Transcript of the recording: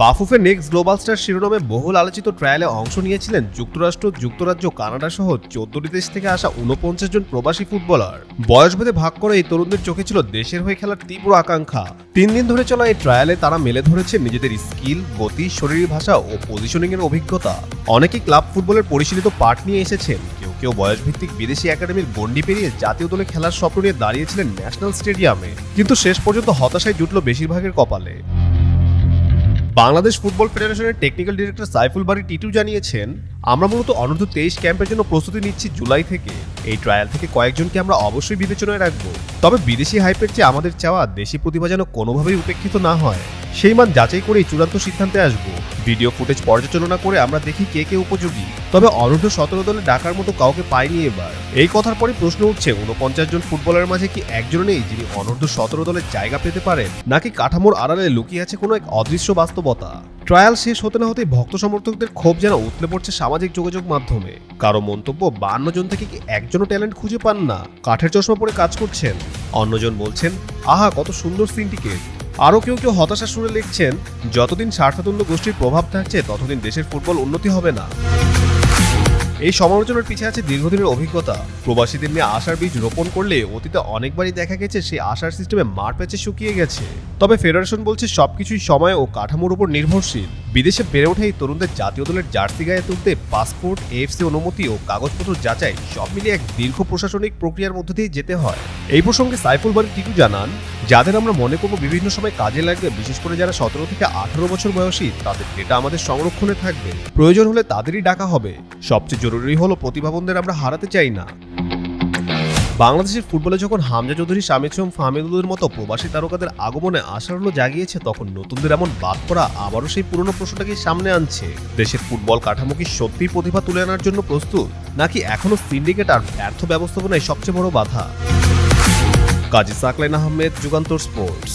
Bafufe next global star শিরোনামে বহুল আলোচিত ট্রায়ালে অংশ নিয়েছিলেন যুক্তরাষ্ট্র, যুক্তরাজ্য, কানাডা সহ চোদ্দটি দেশ থেকে আসা উনপঞ্চাশ জন প্রবাসী ফুটবলার। বয়সভেদে ভাগ করে এই তরুণদের চোখে ছিল দেশের হয়ে খেলার তীব্র আকাঙ্ক্ষা। তিন দিন ধরে চলা এই ট্রায়ালে তারা মেলে ধরেছে নিজেদের স্কিল, গতি, শরীরী ভাষা ও পজিশনিং এর অভিজ্ঞতা। অনেকেই ক্লাব ফুটবলের পরিশীলিত পাঠ নিয়ে এসেছেন। কেউ কেউ বয়সভিত্তিক বিদেশি একাডেমির গণ্ডি পেরিয়ে জাতীয় দলে খেলার স্বপ্ন নিয়ে দাঁড়িয়েছিলেন ন্যাশনাল স্টেডিয়ামে। কিন্তু শেষ পর্যন্ত হতাশায় জুটল বেশিরভাগের কপালে। বাংলাদেশ ফুটবল ফেডারেশনের টেকনিক্যাল ডিরেক্টর সাইফুল বাড়ি টিটু জানিয়েছেন, আমরা মূলত অনূর্ধ্ব তেইশ ক্যাম্পের জন্য প্রস্তুতি নিচ্ছি জুলাই থেকে। এই ট্রায়াল থেকে কয়েকজনকে আমরা অবশ্যই বিবেচনায় রাখব। তবে বিদেশি হাইপের চেয়ে আমাদের চাওয়া দেশি প্রতিভা যেন কোনোভাবেই উপেক্ষিত না হয়। সেই মান যাচাই করেই চূড়ান্ত সিদ্ধান্তে আসব। ভিডিও ফুটেজ পর্যালোচনা করে আমরা দেখি কে কে উপযোগী। তবে অনূর্ধ্ব সতেরো দলে ডাকার মতো কাউকে পাইনি এবার। এই কথার পরে প্রশ্ন উঠছে উনপঞ্চাশ জন ফুটবলারের মাঝে কি একজন নেই যিনি অনূর্ধ্ব সতেরো দলের জায়গা পেতে পারেন, নাকি কাঠামোর আড়ালে লুকিয়ে আছে কোনো এক অদৃশ্য বাস্তবতা? ট্রায়াল শেষ হতে না হতেই ভক্ত সমর্থকদের ক্ষোভ যেন উতলে পড়ছে সামাজিক যোগাযোগ মাধ্যমে। কারও মন্তব্য, বান্ন জন থেকে কি একজনও ট্যালেন্ট খুঁজে পান না? কাঠের চশমা পরে কাজ করছেন। অন্যজন বলছেন, আহা, কত সুন্দর সিন্ডিকেট। আরও কেউ কেউ হতাশা সুরে লিখছেন, যতদিন স্বার্থতুল্য গোষ্ঠীর প্রভাব থাকছে, ততদিন দেশের ফুটবল উন্নতি হবে না। এই সমালোচনার পিছিয়ে আছে দীর্ঘদিনের অভিজ্ঞতা। প্রবাসীদের নিয়ে আশার বীজ রোপণ করলে অতীতে অনেকবারই দেখা গেছে সেই আশার সিস্টেমে মার প্যাচে শুকিয়ে গেছে। তবে ফেডারেশন বলছে সবকিছুই সময় ও কাঠামোর উপর নির্ভরশীল। বিদেশে বেড়ে ওঠা এই তরুণদের জাতীয় দলের জার্সি গায়ে তুলতে পাসপোর্ট, এএফসি অনুমতি ও কাগজপত্র যাচাই সব মিলিয়ে এক দীর্ঘ প্রশাসনিক প্রক্রিয়ার মধ্য দিয়ে যেতে হয়। এই প্রসঙ্গে সাইফুল বাড়ি টিটু জানান, যাদের আমরা মনে করব বিভিন্ন সময় কাজে লাগবে, বিশেষ করে যারা সতেরো থেকে আঠারো বছর বয়সী, তাদের ডেটা আমাদের সংরক্ষণে থাকবে। প্রয়োজন হলে তাদেরই ডাকা হবে। সবচেয়ে জরুরি হলো প্রতিভাবনদের আমরা হারাতে চাই না। বাংলাদেশের ফুটবলে যখন হামজা চৌধুরী শামিক ফাহমিদুলের মতো প্রবাসী তারকাদের আগমনে আশার আলো জাগিয়েছে, তখন নতুনদের এমন বাদ করা আবারও সেই পুরনো প্রশ্নটাকে সামনে আনছে। দেশের ফুটবল কাঠামো কি সত্যিই প্রতিভা তুলে আনার জন্য প্রস্তুত, নাকি এখনও সিন্ডিকেট আর ব্যর্থ ব্যবস্থাপনায় সবচেয়ে বড় বাধা? কাজী সাকলাইন আহমেদ, যুগান্তর স্পোর্টস।